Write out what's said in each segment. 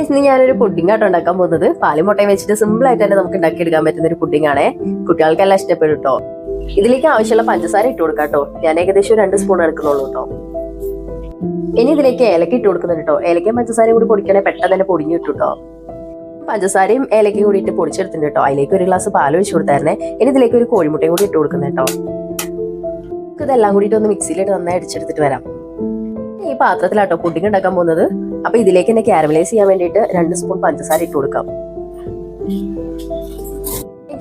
Guys, ഇന്ന് ഞാനൊരു pudding ആട്ടോ ഉണ്ടാക്കാൻ പോകുന്നത്. പാലും മുട്ടയും വെച്ചിട്ട് സിമ്പിൾ ആയിട്ട് തന്നെ നമുക്ക് ഉണ്ടാക്കിയെടുക്കാൻ പറ്റുന്ന ഒരു പുഡിംഗ് ആണേ. കുട്ടികൾക്കെല്ലാം ഇഷ്ടപ്പെടും കേട്ടോ ഇതിലേക്ക് ആവശ്യമുള്ള പഞ്ചസാര ഇട്ട് കൊടുക്കാം കേട്ടോ ഞാൻ ഏകദേശം രണ്ട് സ്പൂൺ എടുക്കുന്നുള്ളൂ കേട്ടോ ഇനി ഇതിലേക്ക് ഏലക്ക ഇട്ട് കൊടുക്കുന്നുണ്ട് കേട്ടോ ഏലക്കയും പഞ്ചസാരയും കൂടി പൊടിക്കണേ പെട്ടെന്ന് തന്നെ പൊടിഞ്ഞു ഇട്ടു കേട്ടോ പഞ്ചസാരയും ഏലക്കയും കൂടി ഇട്ട് പൊടിച്ചെടുത്തിട്ടുണ്ട് കേട്ടോ അതിലേക്ക് ഒരു ഗ്ലാസ് പാൽ ഒഴിച്ചു കൊടുത്തായിരുന്നേ. ഇനി ഇതിലേക്ക് ഒരു കോഴിമുട്ടയും കൂടി ഇട്ട് കൊടുക്കുന്നത് കേട്ടോ ഇതെല്ലാം കൂടിയിട്ട് ഒന്ന് മിക്സിയിലിട്ട് നന്നായി അടിച്ചെടുത്തിട്ട് വരാം. പാത്രത്തിലാട്ടോ പുഡിംഗ് ഉണ്ടാക്കാൻ പോകുന്നത്. അപ്പൊ ഇതിലേക്ക് തന്നെ കാരമലൈസ് ചെയ്യാൻ വേണ്ടിയിട്ട് രണ്ട് സ്പൂൺ പഞ്ചസാര ഇട്ട് കൊടുക്കാം.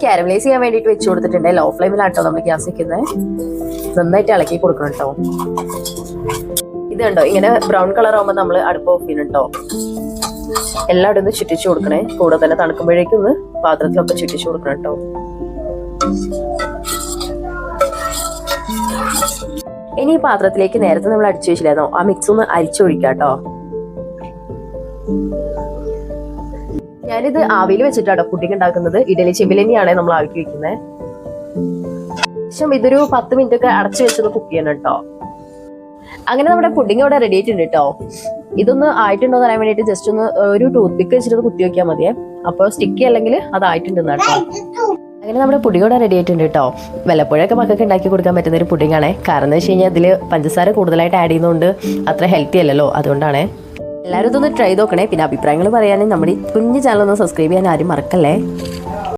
കാരമലൈസ് ചെയ്യാൻ വേണ്ടിട്ട് വെച്ച് കൊടുത്തിട്ടുണ്ട്. ലോ ഫ്ലെയിമിലാട്ടോ നമ്മൾ ഗ്യാസ് വെക്കുന്നത് നന്നായിട്ട് ഇളക്കി കൊടുക്കണം കേട്ടോ ഇത് കണ്ടോ? ഇങ്ങനെ ബ്രൗൺ കളർ ആകുമ്പോൾ നമ്മൾ അടുപ്പ് ഓഫ് ചെയ്യണം കേട്ടോ എല്ലായിടും ഒന്ന് ചുറ്റിച്ചു കൊടുക്കണേ. കൂടെ തന്നെ തണുക്കുമ്പോഴേക്കും ഒന്ന് പാത്രത്തിലൊക്കെ ചുറ്റിച്ചു കൊടുക്കണം കേട്ടോ ഇനി ഈ പാത്രത്തിലേക്ക് നേരത്തെ നമ്മൾ അടിച്ചു വെച്ചില്ലായിരുന്നോ? ആ മിക്സ് ഒന്ന് അരിച്ചൊഴിക്കാം കേട്ടോ. ഞാനിത് ആവിയിൽ വെച്ചിട്ടാണ് പുഡിംഗ് ഉണ്ടാക്കുന്നത്. ഇഡലി ചെമ്പിൽ തന്നെയാണ് നമ്മൾ ആവിക്ക് വെക്കുന്നത്. ശേഷം ഇതൊരു പത്ത് മിനിറ്റ് ഒക്കെ അടച്ചു വെച്ചൊന്ന് കുക്ക് ചെയ്യണം കേട്ടോ. അങ്ങനെ നമ്മുടെ പുഡിംഗ് ഇവിടെ റെഡി ആയിട്ടുണ്ട് കേട്ടോ. ഇതൊന്ന് ആയിട്ടുണ്ടോ എന്ന് അറിയാൻ വേണ്ടിയിട്ട് ജസ്റ്റ് ഒന്ന് ഒരു ടൂത്ത് പിക്ക് വെച്ചിട്ട് കുത്തി വെക്കാൻ മതിയേ. അപ്പോൾ സ്റ്റിക്കി അല്ലെങ്കിൽ അത് ആയിട്ടുണ്ടെന്ന് കേട്ടോ. അങ്ങനെ നമ്മുടെ പുടിയോടെ റെഡി ആയിട്ടുണ്ട് കേട്ടോ വല്ലപ്പോഴൊക്കെ മക്കൾക്ക് ഉണ്ടാക്കി കൊടുക്കാൻ പറ്റുന്ന ഒരു പുഡിങ്ങാണ് കാരണം എന്ന് വെച്ച് കഴിഞ്ഞാൽ ഇതിൽ പഞ്ചസാര കൂടുതലായിട്ട് ആഡ് ചെയ്യുന്നതുകൊണ്ട് അത്ര ഹെൽത്തി അല്ലല്ലോ അതുകൊണ്ടാണ്. എല്ലാവരും ഇതൊന്ന് ട്രൈ നോക്കണേ. പിന്നെ അഭിപ്രായങ്ങൾ പറയാനും നമ്മുടെ ഈ കുഞ്ഞു ചാനൽ ഒന്ന് സബ്സ്ക്രൈബ് ചെയ്യാൻ ആരും മറക്കല്ലേ?